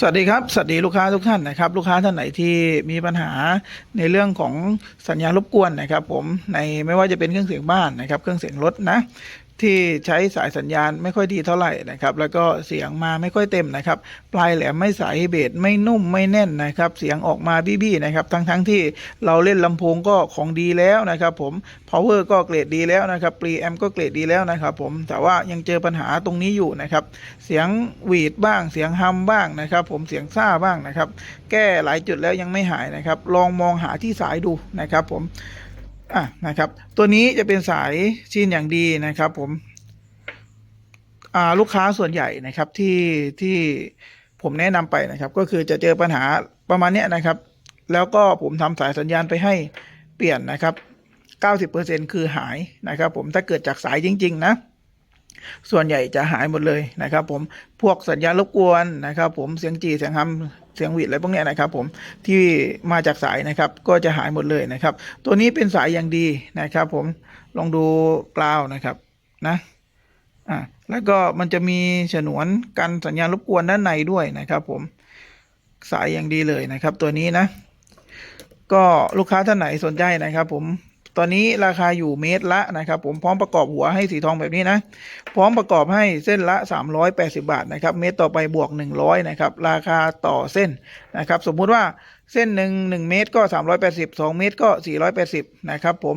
สวัสดีครับ สวัสดีลูกค้าทุกท่านนะครับ ลูกค้าท่านไหนที่มีปัญหาในเรื่องของสัญญาณรบกวนนะครับ ผมในไม่ว่าจะเป็นเครื่องเสียงบ้านนะครับ เครื่องเสียงรถนะ ที่ใช้สายสัญญาณไม่ค่อยดีเท่าไหร่นะครับ แล้วก็เสียงมาไม่ค่อยเต็มนะครับ ปลายแหลมไม่ใสเบสไม่นุ่มไม่แน่นนะครับ เสียงออกมาบี้ๆนะครับ ทั้งๆทที่เราเล่นลำโพงก็ของดีแล้วนะครับ ผม power ก็เกรดดีแล้วนะครับปรีแอมก็เกรดดีแล้วนะครับ ผมแต่ว่ายังเจอปัญหาตรงนี้อยู่นะครับ เสียงหวีดบ้าง เสียงฮัมบ้างนะครับ ผมเสียงซ่าบ้างนะครับ แก้หลายจุดแล้วยังไม่หายนะครับ ลองมองหาที่สายดูนะครับ ผม อะนะครับ ตัวนี้จะเป็นสายชีนอย่างดีนะครับ ผมอ่าลูกค้าส่วนใหญ่นะครับที่ที่ผมแนะนำไปนะครับ ก็คือจะเจอปัญหาประมาณเนี้ยนะครับ แล้วก็ผมทำสายสัญญาณไปให้เปลี่ยนนะครับ 90%คือหายนะครับ ผมถ้าเกิดจากสายจริง ๆ นะ ส่วนใหญ่จะหายหมดเลยนะครับผมพวกสัญญาณรบกวนนะครับ ผมเสียงจีเสียงฮัมเสียงหวีดอะไรพวกนี้นะครับ ผมที่มาจากสายนะครับก็จะหายหมดเลยนะครับ ตัวนี้เป็นสายอย่างดีนะครับ ผมลองดูกราวนะครับนะอ่าแล้วก็มันจะมีฉนวนกันสัญญาณรบกวนด้านในด้วยนะครับ ผมสายอย่างดีเลยนะครับ ตัวนี้นะ ก็ลูกค้าท่านไหนสนใจนะครับ ผม ตอนนี้ราคาอยู่เมตรละนะครับ ผมพร้อมประกอบหัวให้สีทองแบบนี้นะ พร้อมประกอบให้เส้นละ 380 บาทนะครับ เมตรต่อไปบวก 100นะครับ ราคาต่อเส้นนะครับ สมมุติว่าเส้นหนึ่งหนึ่งเมตรก็ 380 2 เมตรก็ 480 นะครับผม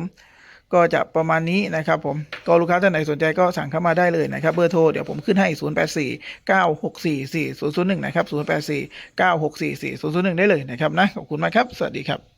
ก็จะประมาณนี้นะครับผมก็ลูกค้าท่านไหนสนใจก็สั่งเข้ามาได้เลยนะครับ เบอร์โทรเดี๋ยวผมขึ้นให้ 084 964 4001 นะครับ 084 964 4001 ได้เลยนะครับนะ ขอบคุณมากครับ สวัสดีครับ